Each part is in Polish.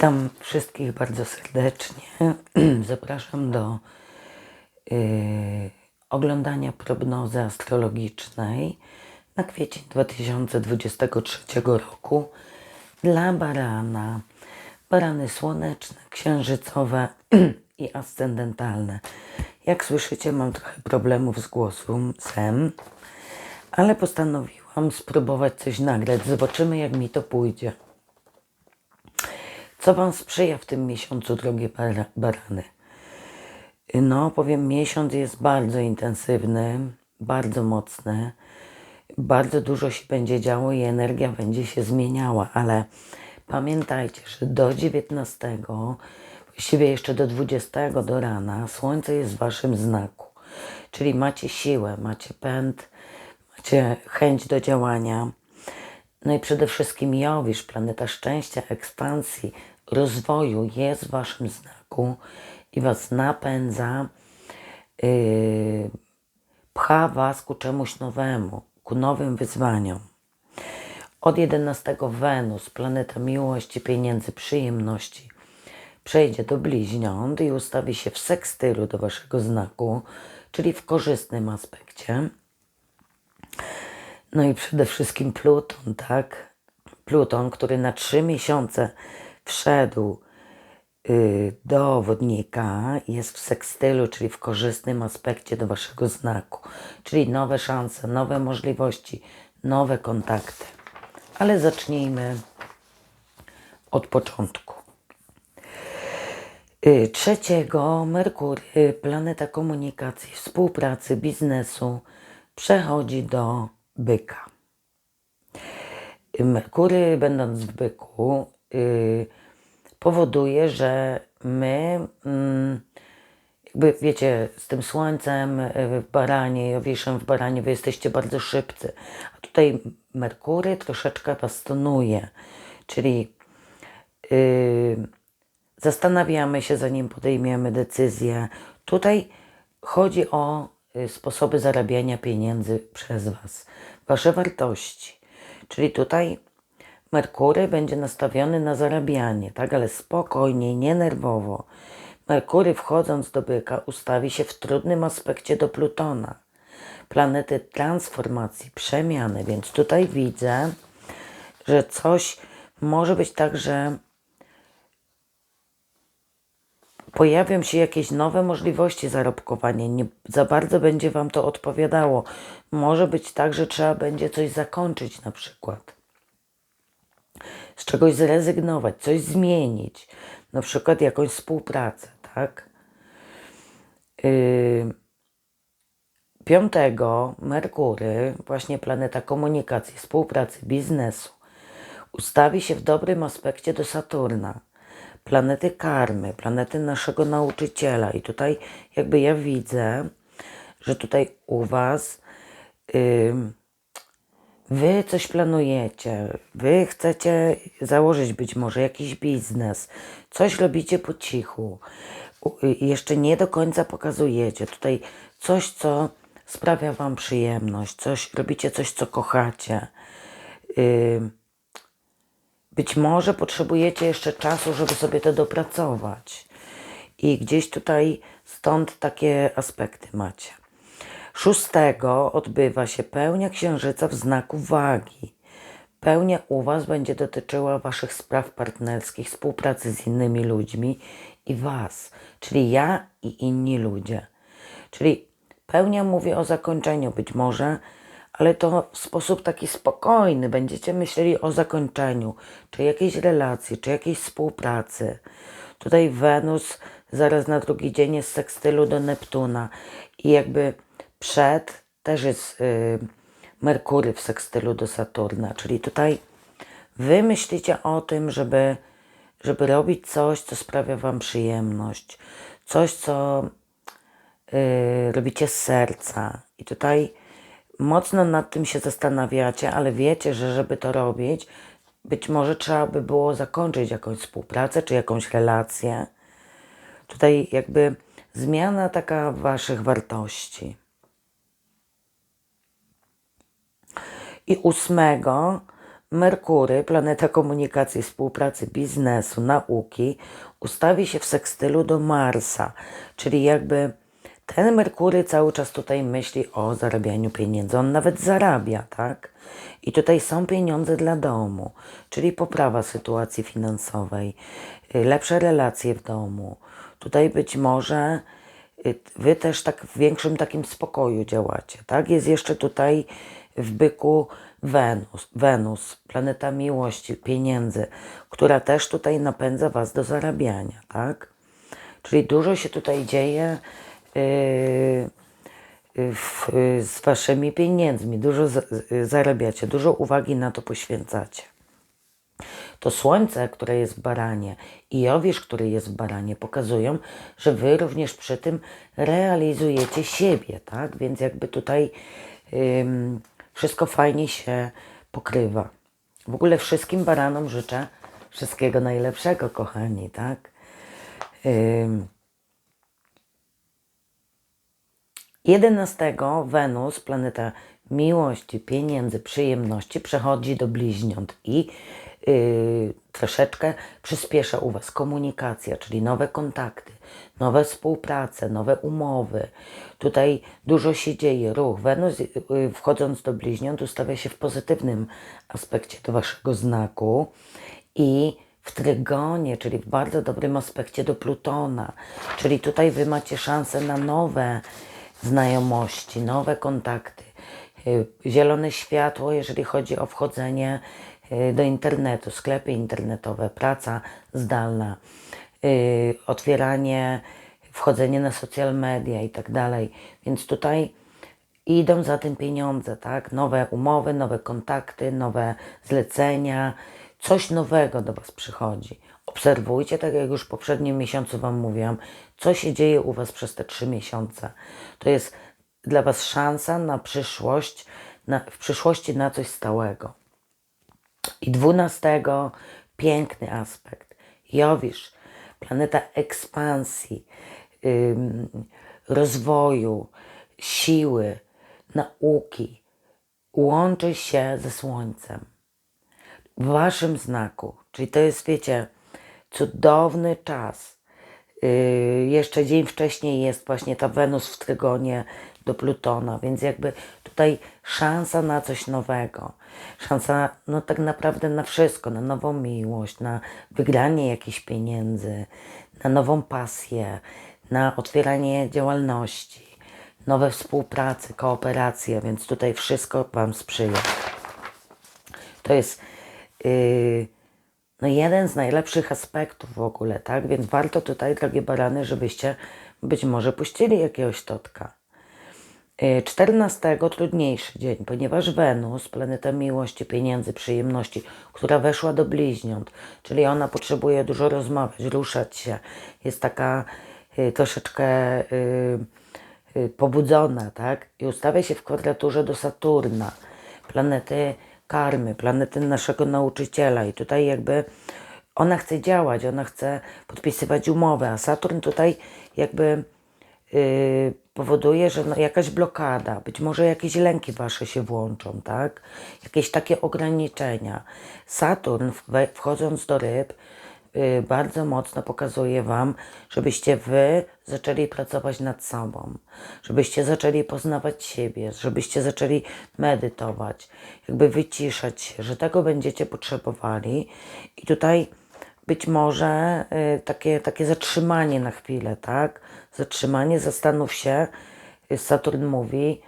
Witam wszystkich bardzo serdecznie. Zapraszam do y, oglądania prognozy astrologicznej na kwiecień 2023 roku dla barana. Barany słoneczne, księżycowe i ascendentalne. Jak słyszycie, mam trochę problemów z głosem, ale postanowiłam spróbować coś nagrać. Zobaczymy, jak mi to pójdzie. Co Wam sprzyja w tym miesiącu, drogie bara- barany? No, powiem, miesiąc jest bardzo intensywny, bardzo mocny. Bardzo dużo się będzie działo i energia będzie się zmieniała, ale pamiętajcie, że do 19, właściwie jeszcze do 20 do rana, Słońce jest w Waszym znaku. Czyli macie siłę, macie pęd, macie chęć do działania. No i przede wszystkim Jowisz, planeta szczęścia, ekspansji, rozwoju jest w Waszym znaku i Was napędza, yy, pcha Was ku czemuś nowemu, ku nowym wyzwaniom. Od 11 Wenus, planeta miłości, pieniędzy, przyjemności, przejdzie do bliźniąt i ustawi się w sekstylu do Waszego znaku, czyli w korzystnym aspekcie. No i przede wszystkim Pluton, tak? Pluton, który na trzy miesiące wszedł y, do wodnika, jest w sekstylu, czyli w korzystnym aspekcie do waszego znaku. Czyli nowe szanse, nowe możliwości, nowe kontakty. Ale zacznijmy od początku. Y, Trzeciego Merkury, planeta komunikacji, współpracy, biznesu, przechodzi do byka. Merkury, będąc w byku, y, powoduje, że my, mm, jakby wiecie, z tym słońcem y, w baranie, Jowiszem w baranie, wy jesteście bardzo szybcy. A tutaj Merkury troszeczkę was tonuje, czyli y, zastanawiamy się, zanim podejmiemy decyzję. Tutaj chodzi o y, sposoby zarabiania pieniędzy przez Was, Wasze wartości. Czyli tutaj Merkury będzie nastawiony na zarabianie, tak, ale spokojnie, nie nerwowo. Merkury wchodząc do byka ustawi się w trudnym aspekcie do Plutona, planety transformacji, przemiany, więc tutaj widzę, że coś może być tak, że pojawią się jakieś nowe możliwości zarobkowania. Nie za bardzo będzie Wam to odpowiadało. Może być tak, że trzeba będzie coś zakończyć na przykład. Z czegoś zrezygnować, coś zmienić. Na przykład jakąś współpracę, tak? Yy, Piątego Merkury, właśnie planeta komunikacji, współpracy, biznesu, ustawi się w dobrym aspekcie do Saturna planety karmy, planety naszego nauczyciela. I tutaj jakby ja widzę, że tutaj u Was yy, Wy coś planujecie, Wy chcecie założyć być może jakiś biznes, coś robicie po cichu, jeszcze nie do końca pokazujecie. Tutaj coś, co sprawia Wam przyjemność, coś, robicie coś, co kochacie. Być może potrzebujecie jeszcze czasu, żeby sobie to dopracować. I gdzieś tutaj stąd takie aspekty macie. Szóstego odbywa się pełnia księżyca w znaku wagi. Pełnia u Was będzie dotyczyła Waszych spraw partnerskich, współpracy z innymi ludźmi i Was, czyli ja i inni ludzie. Czyli pełnia mówi o zakończeniu być może, ale to w sposób taki spokojny. Będziecie myśleli o zakończeniu, czy jakiejś relacji, czy jakiejś współpracy. Tutaj Wenus zaraz na drugi dzień jest sekstylu do Neptuna i jakby przed też jest y, Merkury w sekstylu do Saturna, czyli tutaj wy myślicie o tym, żeby, żeby robić coś, co sprawia wam przyjemność, coś, co y, robicie z serca. I tutaj mocno nad tym się zastanawiacie, ale wiecie, że żeby to robić, być może trzeba by było zakończyć jakąś współpracę czy jakąś relację. Tutaj jakby zmiana taka waszych wartości. I ósmego Merkury, planeta komunikacji, współpracy, biznesu, nauki, ustawi się w sekstylu do Marsa, czyli jakby ten Merkury cały czas tutaj myśli o zarabianiu pieniędzy. On nawet zarabia, tak? I tutaj są pieniądze dla domu, czyli poprawa sytuacji finansowej, y, lepsze relacje w domu. Tutaj być może y, wy też tak w większym takim spokoju działacie, tak? Jest jeszcze tutaj w byku Wenus, Wenus, planeta miłości, pieniędzy, która też tutaj napędza was do zarabiania, tak? Czyli dużo się tutaj dzieje yy, w, z waszymi pieniędzmi, dużo z, zarabiacie, dużo uwagi na to poświęcacie. To słońce, które jest w baranie i Jowisz, który jest w baranie, pokazują, że wy również przy tym realizujecie siebie, tak? Więc jakby tutaj ym, wszystko fajnie się pokrywa. W ogóle wszystkim baranom życzę wszystkiego najlepszego, kochani, tak? Ym, 11 Wenus, planeta miłości, pieniędzy, przyjemności, przechodzi do bliźniąt i yy, troszeczkę przyspiesza u Was komunikacja, czyli nowe kontakty, nowe współprace, nowe umowy. Tutaj dużo się dzieje, ruch. Wenus yy, wchodząc do bliźniąt ustawia się w pozytywnym aspekcie do Waszego znaku i w trygonie, czyli w bardzo dobrym aspekcie do Plutona. Czyli tutaj Wy macie szansę na nowe znajomości, nowe kontakty, y, zielone światło, jeżeli chodzi o wchodzenie y, do internetu, sklepy internetowe, praca zdalna, y, otwieranie, wchodzenie na social media i tak dalej. Więc tutaj idą za tym pieniądze, tak? Nowe umowy, nowe kontakty, nowe zlecenia, coś nowego do Was przychodzi. Obserwujcie, tak jak już w poprzednim miesiącu Wam mówiłam, co się dzieje u Was przez te trzy miesiące. To jest dla Was szansa na przyszłość, na, w przyszłości na coś stałego. I dwunastego piękny aspekt. Jowisz, planeta ekspansji, rozwoju, siły, nauki, łączy się ze Słońcem w Waszym znaku. Czyli to jest, wiecie, cudowny czas. Yy, jeszcze dzień wcześniej jest właśnie ta Wenus w trygonie do Plutona, więc jakby tutaj szansa na coś nowego. Szansa no tak naprawdę na wszystko, na nową miłość, na wygranie jakichś pieniędzy, na nową pasję, na otwieranie działalności, nowe współpracy, kooperacje, więc tutaj wszystko Wam sprzyja. To jest yy, no jeden z najlepszych aspektów w ogóle, tak? Więc warto tutaj, drogie barany, żebyście być może puścili jakiegoś totka. 14 trudniejszy dzień, ponieważ Wenus, planeta miłości, pieniędzy, przyjemności, która weszła do bliźniąt, czyli ona potrzebuje dużo rozmawiać, ruszać się, jest taka y, troszeczkę y, y, pobudzona, tak? I ustawia się w kwadraturze do Saturna, planety karmy, planety naszego nauczyciela i tutaj jakby ona chce działać, ona chce podpisywać umowy, a Saturn tutaj jakby yy, powoduje, że no jakaś blokada, być może jakieś lęki wasze się włączą, tak? Jakieś takie ograniczenia. Saturn wchodząc do ryb Y, bardzo mocno pokazuje Wam, żebyście Wy zaczęli pracować nad sobą, żebyście zaczęli poznawać siebie, żebyście zaczęli medytować, jakby wyciszać się, że tego będziecie potrzebowali. I tutaj być może y, takie, takie zatrzymanie na chwilę, tak? Zatrzymanie, zastanów się, Saturn mówi,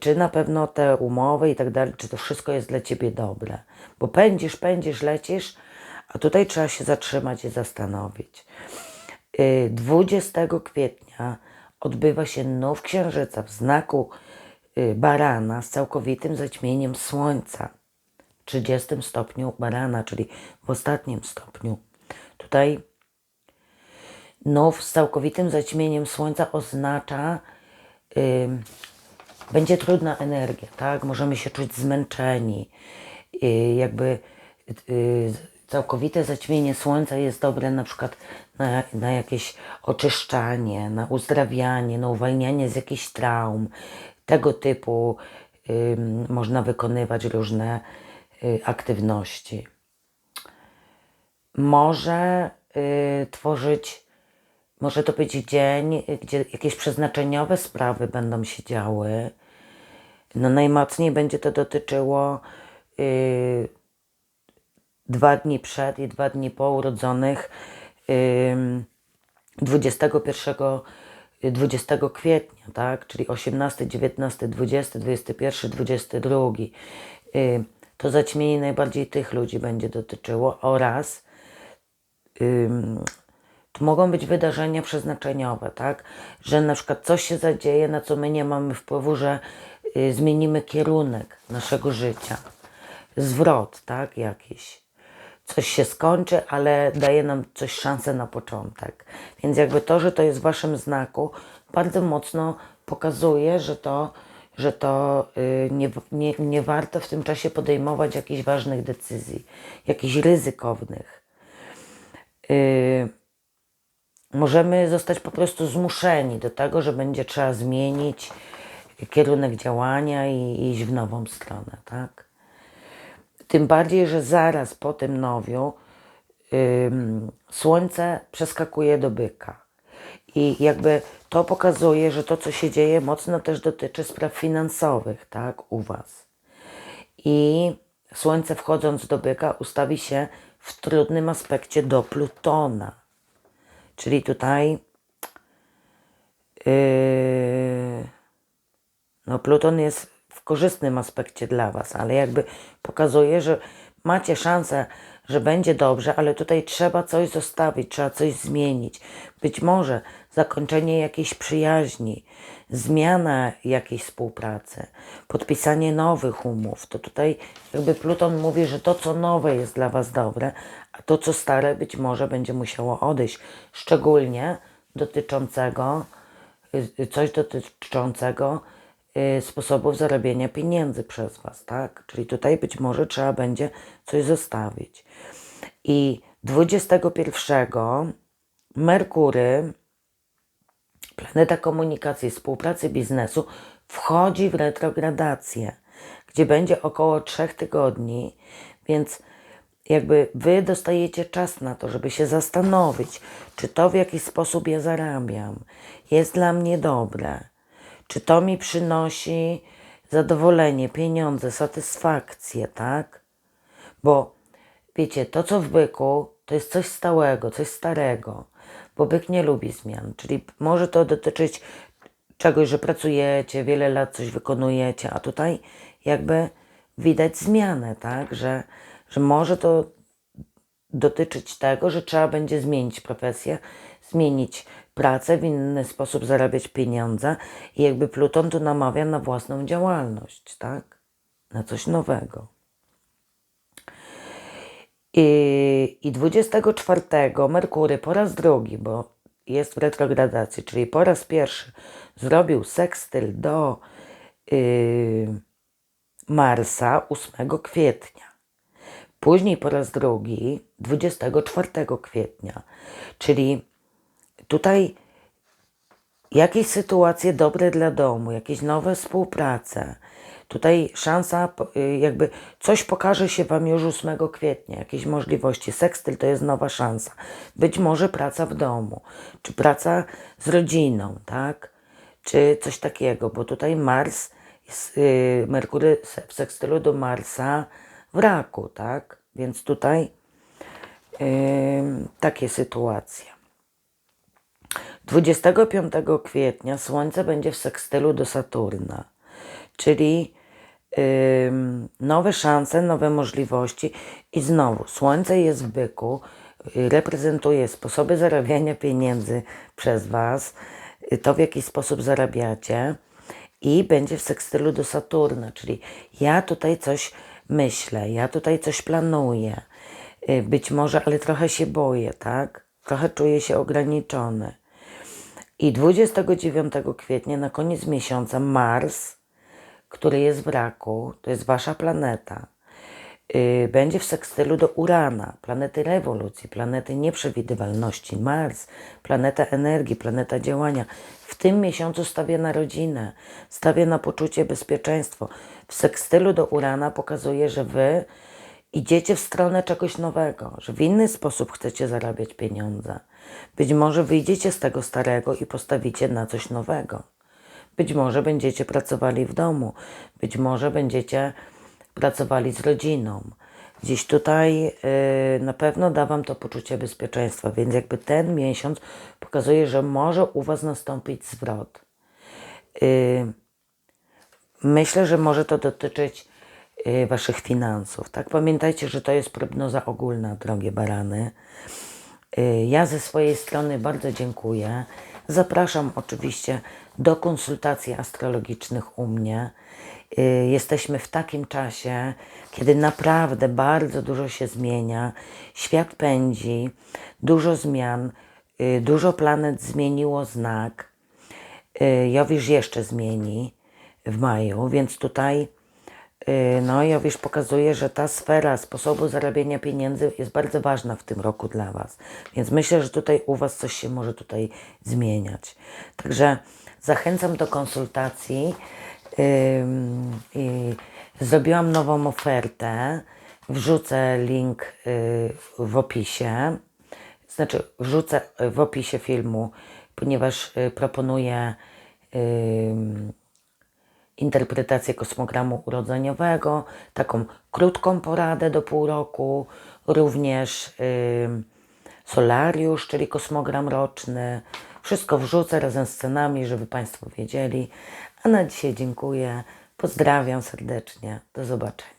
czy na pewno te umowy i tak dalej, czy to wszystko jest dla Ciebie dobre. Bo pędzisz, pędzisz, lecisz, a tutaj trzeba się zatrzymać i zastanowić. 20 y, kwietnia odbywa się nów księżyca w znaku y, barana z całkowitym zaćmieniem słońca. 30 stopniu barana, czyli w ostatnim stopniu. Tutaj nów z całkowitym zaćmieniem słońca oznacza, yy, będzie trudna energia, tak? Możemy się czuć zmęczeni, yy, jakby yy, całkowite zaćmienie słońca jest dobre na przykład na, na jakieś oczyszczanie, na uzdrawianie, na uwalnianie z jakichś traum. Tego typu ym, można wykonywać różne y, aktywności. Może y, tworzyć, może to być dzień, gdzie jakieś przeznaczeniowe sprawy będą się działy. No najmocniej będzie to dotyczyło y, dwa dni przed i dwa dni po urodzonych ym, 21, y, 20 kwietnia, tak? Czyli 18, 19, 20, 21, 22. Y, To zaćmienie najbardziej tych ludzi będzie dotyczyło oraz to mogą być wydarzenia przeznaczeniowe, tak? Że na przykład coś się zadzieje, na co my nie mamy wpływu, że y, zmienimy kierunek naszego życia. Zwrot, tak? Jakiś. Coś się skończy, ale daje nam coś szansę na początek. Więc jakby to, że to jest w waszym znaku, bardzo mocno pokazuje, że to, że to y, nie, nie, nie warto w tym czasie podejmować jakichś ważnych decyzji, jakichś ryzykownych. Y, możemy zostać po prostu zmuszeni do tego, że będzie trzeba zmienić kierunek działania i iść w nową stronę, tak? Tym bardziej, że zaraz po tym nowiu słońce przeskakuje do byka. I jakby to pokazuje, że to, co się dzieje, mocno też dotyczy spraw finansowych, tak, u Was. I słońce wchodząc do byka ustawi się w trudnym aspekcie do Plutona. Czyli tutaj yy, no Pluton jest w korzystnym aspekcie dla Was, ale jakby pokazuje, że macie szansę, że będzie dobrze, ale tutaj trzeba coś zostawić, trzeba coś zmienić. Być może zakończenie jakiejś przyjaźni, zmiana jakiejś współpracy, podpisanie nowych umów. To tutaj jakby Pluton mówi, że to, co nowe jest dla Was dobre, a to, co stare być może będzie musiało odejść. Szczególnie dotyczącego, y, coś dotyczącego y, sposobów zarabiania pieniędzy przez Was, tak? Czyli tutaj być może trzeba będzie coś zostawić. I 21 Merkury, planeta komunikacji, współpracy biznesu, wchodzi w retrogradację, gdzie będzie około 3 tygodni, więc jakby wy dostajecie czas na to, żeby się zastanowić, czy to w jakiś sposób ja zarabiam, jest dla mnie dobre, czy to mi przynosi zadowolenie, pieniądze, satysfakcję, tak? Bo wiecie, to co w byku, to jest coś stałego, coś starego, bo byk nie lubi zmian, czyli może to dotyczyć czegoś, że pracujecie, wiele lat coś wykonujecie, a tutaj jakby widać zmianę, tak? Że, że może to dotyczyć tego, że trzeba będzie zmienić profesję, zmienić pracę, w inny sposób zarabiać pieniądze i jakby Pluton tu namawia na własną działalność, tak? Na coś nowego. I, I 24 Merkury po raz drugi, bo jest w retrogradacji, czyli po raz pierwszy zrobił sekstyl do yy, Marsa 8 kwietnia. Później po raz drugi 24 kwietnia, czyli tutaj jakieś sytuacje dobre dla domu, jakieś nowe współprace. Tutaj szansa, y, jakby coś pokaże się Wam już 8 kwietnia, jakieś możliwości. Sekstyl to jest nowa szansa. Być może praca w domu, czy praca z rodziną, tak? Czy coś takiego, bo tutaj Mars, jest, yy, Merkury w sekstylu do Marsa w raku, tak? Więc tutaj yy, takie sytuacje. 25 kwietnia Słońce będzie w sekstylu do Saturna, czyli ym, nowe szanse, nowe możliwości i znowu Słońce jest w byku, y, reprezentuje sposoby zarabiania pieniędzy przez Was, y, to w jaki sposób zarabiacie i będzie w sekstylu do Saturna, czyli ja tutaj coś myślę, ja tutaj coś planuję, y, być może, ale trochę się boję, tak? Trochę czuję się ograniczony. I 29 kwietnia, na koniec miesiąca, Mars, który jest w raku, to jest wasza planeta, będzie w sekstylu do Urana, planety rewolucji, planety nieprzewidywalności, Mars, planeta energii, planeta działania. W tym miesiącu stawia na rodzinę, stawia na poczucie bezpieczeństwa. W sekstylu do Urana pokazuje, że wy idziecie w stronę czegoś nowego, że w inny sposób chcecie zarabiać pieniądze. Być może wyjdziecie z tego starego i postawicie na coś nowego. Być może będziecie pracowali w domu, być może będziecie pracowali z rodziną. Gdzieś tutaj yy, na pewno da Wam to poczucie bezpieczeństwa, więc jakby ten miesiąc pokazuje, że może u Was nastąpić zwrot. Yy, Myślę, że może to dotyczyć y, Waszych finansów. Tak, pamiętajcie, że to jest prognoza ogólna, drogie barany. Y, Ja ze swojej strony bardzo dziękuję. Zapraszam oczywiście do konsultacji astrologicznych u mnie. Y, Jesteśmy w takim czasie, kiedy naprawdę bardzo dużo się zmienia. Świat pędzi, dużo zmian, y, dużo planet zmieniło znak. Y, Jowisz jeszcze zmieni w maju, więc tutaj no Jowisz pokazuje, że ta sfera sposobu zarabiania pieniędzy jest bardzo ważna w tym roku dla Was. Więc myślę, że tutaj u Was coś się może tutaj zmieniać. Także zachęcam do konsultacji. Zrobiłam nową ofertę. Wrzucę link y, w opisie. Znaczy, wrzucę w opisie filmu, ponieważ y, proponuję interpretację kosmogramu urodzeniowego, taką krótką poradę do pół roku, również solariusz, czyli kosmogram roczny. Wszystko wrzucę razem z cenami, żeby Państwo wiedzieli. A na dzisiaj dziękuję. Pozdrawiam serdecznie. Do zobaczenia.